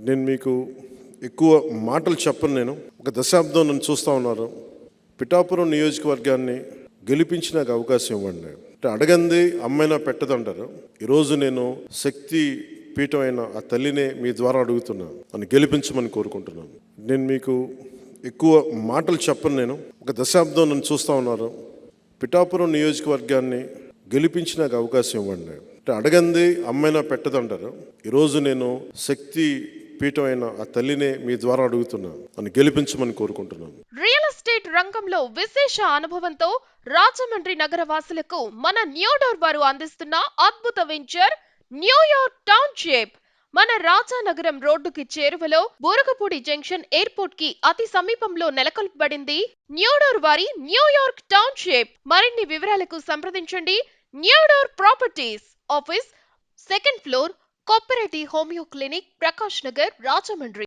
నేను మీకు ఎక్కువ మాటలు చెప్పను నేను. ఒక దశాబ్దం నన్ను చూస్తూ ఉన్నారు. పిఠాపురం నియోజకవర్గాన్ని గెలిపించి నాకు అవకాశం ఇవ్వండి. అంటే అడగంది అమ్మైనా పెట్టదంటారు. ఈరోజు నేను శక్తి పీఠమైన ఆ తల్లినే మీ ద్వారా అడుగుతున్నాను నన్ను గెలిపించమని కోరుకుంటున్నాను. నేను మీకు ఎక్కువ మాటలు చెప్పను నేను. ఒక దశాబ్దం నన్ను చూస్తూ ఉన్నారు. పిఠాపురం నియోజకవర్గాన్ని గెలిపించి నాకు అవకాశం ఇవ్వండి. అంటే అడగంది అమ్మైనా పెట్టదంటారు. ఈరోజు నేను శక్తి పీఠమైన ఆ తల్లినే మీ ద్వారా అడుగుతున్నాను. అని గెలిపించమని కోరుకుంటున్నాను. రియల్ ఎస్టేట్ రంగంలో విశేష అనుభవంతో రాజమండ్రి నగర వాసులకు మన న్యూడోర్ వారు అందిస్తున్న అద్భుత వెంచర్ న్యూయార్క్ టౌన్షిప్. మన రాజానగరం రోడ్డుకి చేరువలో బోరగపూడి జంక్షన్ ఎయిర్పోర్ట్కి అతి సమీపంలో నెలకొల్పబడింది న్యూడోర్ వారి న్యూయార్క్ టౌన్షిప్. మరిన్ని వివరాలకు సంప్రదించండి newdoor properties office second floor Koppareddy homeo clinic Prakash Nagar Rajahmundry